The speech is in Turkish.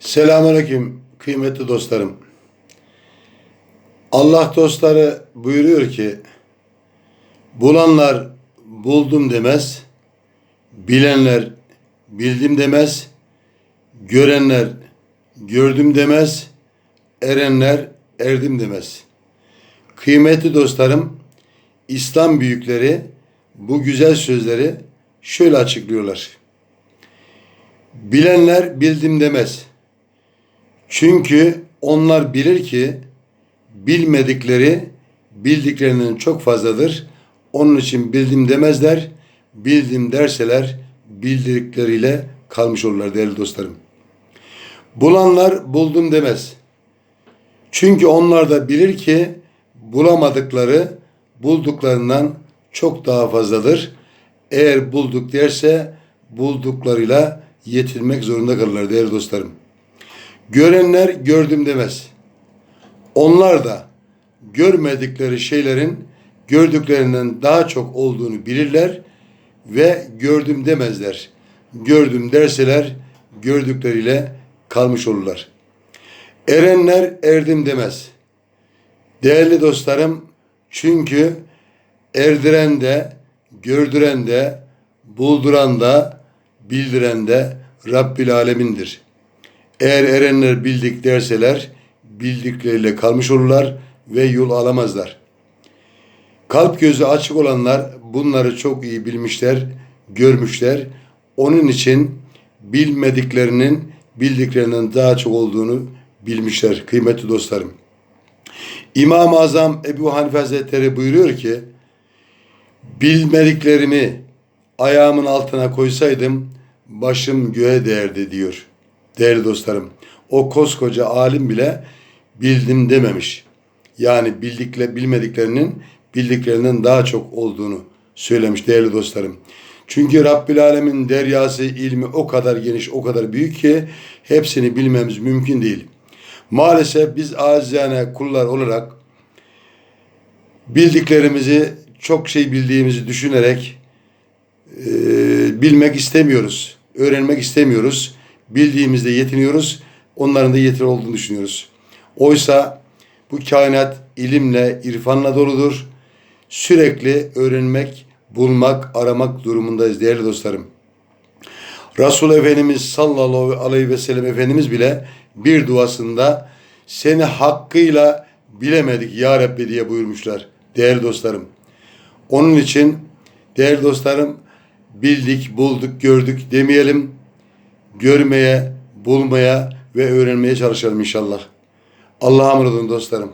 Selamünaleyküm kıymetli dostlarım. Allah dostları buyuruyor ki bulanlar buldum demez, bilenler bildim demez, görenler gördüm demez, erenler erdim demez. Kıymetli dostlarım, İslam büyükleri bu güzel sözleri şöyle açıklıyorlar. Bilenler bildim demez. Çünkü onlar bilir ki bilmedikleri bildiklerinin çok fazladır. Onun için bildim demezler. Bildim derseler bildikleriyle kalmış olurlar değerli dostlarım. Bulanlar buldum demez. Çünkü onlar da bilir ki bulamadıkları bulduklarından çok daha fazladır. Eğer bulduk derse bulduklarıyla yetinmek zorunda kalırlar değerli dostlarım. Görenler gördüm demez. Onlar da görmedikleri şeylerin gördüklerinden daha çok olduğunu bilirler ve gördüm demezler. Gördüm derseler gördükleriyle kalmış olurlar. Erenler erdim demez. Değerli dostlarım çünkü erdiren de, gördüren de, bulduran da, bildiren de Rabbil Alemin'dir. Eğer erenler bildik derseler bildikleriyle kalmış olurlar ve yol alamazlar. Kalp gözü açık olanlar bunları çok iyi bilmişler, görmüşler. Onun için bilmediklerinin bildiklerinden daha çok olduğunu bilmişler kıymetli dostlarım. İmam-ı Azam Ebu Hanife Hazretleri buyuruyor ki bilmediklerimi ayağımın altına koysaydım başım göğe değerdi diyor. Değerli dostlarım o koskoca alim bile bildim dememiş. Yani bildikle bilmediklerinin bildiklerinden daha çok olduğunu söylemiş değerli dostlarım. Çünkü Rabbil Alemin deryası ilmi o kadar geniş, o kadar büyük ki hepsini bilmemiz mümkün değil. Maalesef biz acizane kullar olarak bildiklerimizi çok şey bildiğimizi düşünerek e, bilmek istemiyoruz. Öğrenmek istemiyoruz. Bildiğimizde yetiniyoruz. Onların da yeteri olduğunu düşünüyoruz. Oysa bu kainat ilimle, irfanla doludur. Sürekli öğrenmek, bulmak, aramak durumundayız değerli dostlarım. Resul Efendimiz sallallahu aleyhi ve sellem Efendimiz bile bir duasında seni hakkıyla bilemedik ya Rabbi diye buyurmuşlar değerli dostlarım. Onun için değerli dostlarım bildik, bulduk, gördük demeyelim. Görmeye, bulmaya ve öğrenmeye çalışalım inşallah. Allah'a emanet olun dostlarım.